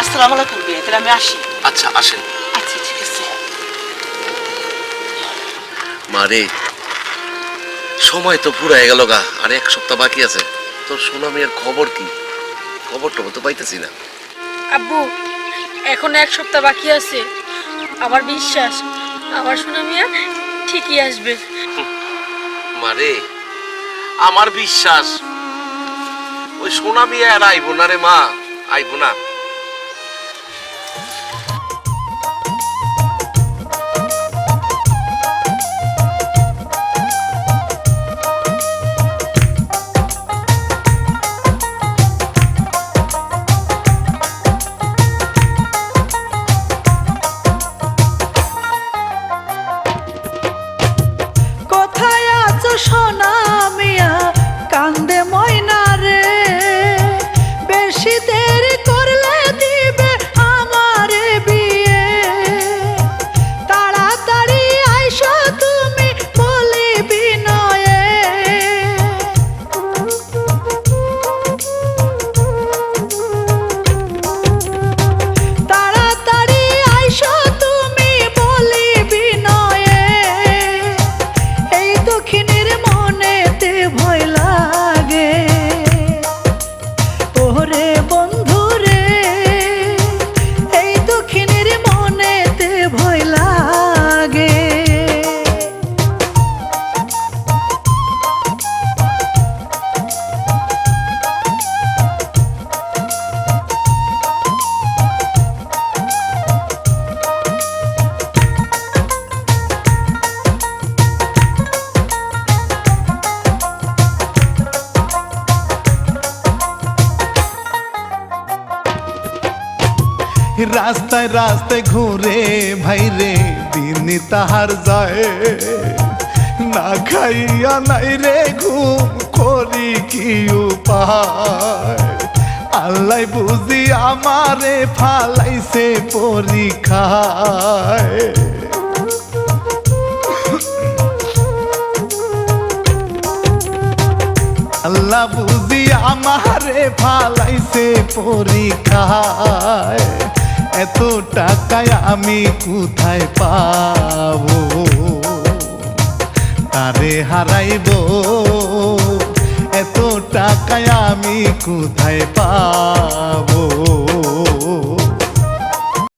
আসসালামু আলাইকুম বিয়ে তাহলে আমি আসি। আচ্ছা আসেন। আচ্ছা ঠিক আছে। মারে সময় তো পুরাই গেল গা আর এক সপ্তাহ বাকি আছে। তোর সোনা মেয়ের খবর কি? খবর টবর তো পাইতেছি না। আব্বু এখন এক সপ্তাহ বাকি আছে। আমার বিশ্বাস আমার সোনা মিয়া ঠিকই আসবে। মারে আমার বিশ্বাস। ওই সোনা মেয়ে আর আইবো না রে মা আইবো না। সোনা মিয়া? রাস্তায় রাস্তায় ঘুরে ভাইরে, দিন তাহার যায়। না খাইয়া নাই রে ঘুম, করি কি উপায়? আল্লাহ বুঝি আমারে ফালাইছে পরীক্ষায়। আল্লাহ বুঝি আমারে ফালাইছে পরীক্ষায়। এত টাকায় আমি কোথায় পাবো? তারে হারাইব? এত টাকায় আমি কোথায় পাবো?